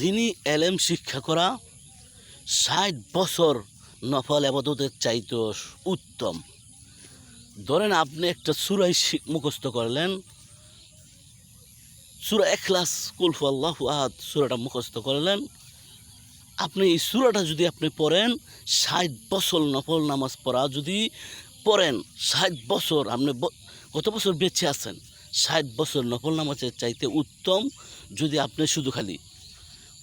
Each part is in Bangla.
দিনই এলেম শিক্ষা করা ষাট বছর নফল আবাদতের চাইতে উত্তম। ধরেন আপনি একটা সুরাই মুখস্থ করলেন, সুরা এখলাস কুলফু আল্লাহ আহাদ সুরাটা মুখস্থ করলেন। আপনি এই সুরাটা যদি আপনি পড়েন, ষাট বছর নফল নামাজ পড়া যদি পড়েন, ষাট বছর আপনি কত বছর বেঁচে আছেন? ষাট বছর নফল নামাজের চাইতে উত্তম যদি আপনি শুধু খালি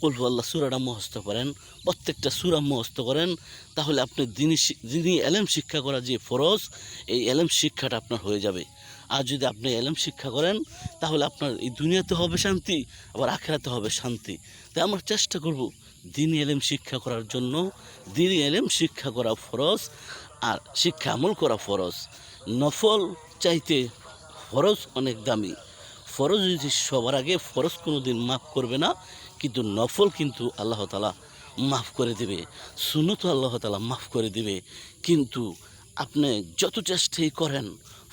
কলফু আল্লাহ, সুরাটা মুখস্থ করেন, প্রত্যেকটা সুরা মুখস্থ করেন, তাহলে আপনি শি- দিনই এলেম শিক্ষা করা যে ফরজ, এই এলেম শিক্ষাটা আপনার হয়ে যাবে। আর যদি আপনি এলেম শিক্ষা করেন, তাহলে আপনার এই দুনিয়াতে হবে শান্তি, আবার আখেরাতে হবে শান্তি। তাই আমরা চেষ্টা করব দিনই এলেম শিক্ষা করার জন্য দিনই এলেম শিক্ষা করা ফরজ, আর শিক্ষা আমল করা ফরজ। নফল চাইতে ফরজ অনেক দামি। ফরজ যদি সবার আগে ফরজ কোনো দিন মাফ করবে না, কিন্তু নফল কিন্তু আল্লাহ তালা মাফ করে দেবে সুনত আল্লাহ তালা মাফ করে দেবে। কিন্তু আপনি যত চেষ্টাই করেন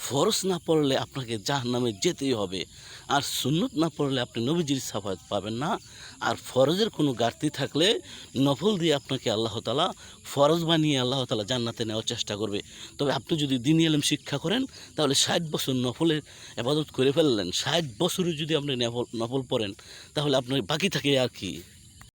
ফরজ না পড়লে আপনাকে জাহান নামে যেতেই হবে। আর সুন্নত না পড়লে আপনি নবীজির সাফাত পাবেন না। আর ফরজের কোনো ঘাটতি থাকলে নফল দিয়ে আপনাকে আল্লাহ তালা ফরজ বানিয়ে আল্লাহ তালা জান্নাতে নেওয়ার চেষ্টা করবে। তবে আপনি যদি দিনী এলম শিক্ষা করেন, তাহলে ষাট বছর নফলের আবাদত করে ফেললেন। ষাট বছরে যদি আপনি নফল নফল পড়েন, তাহলে আপনার বাকি থাকে আর কি?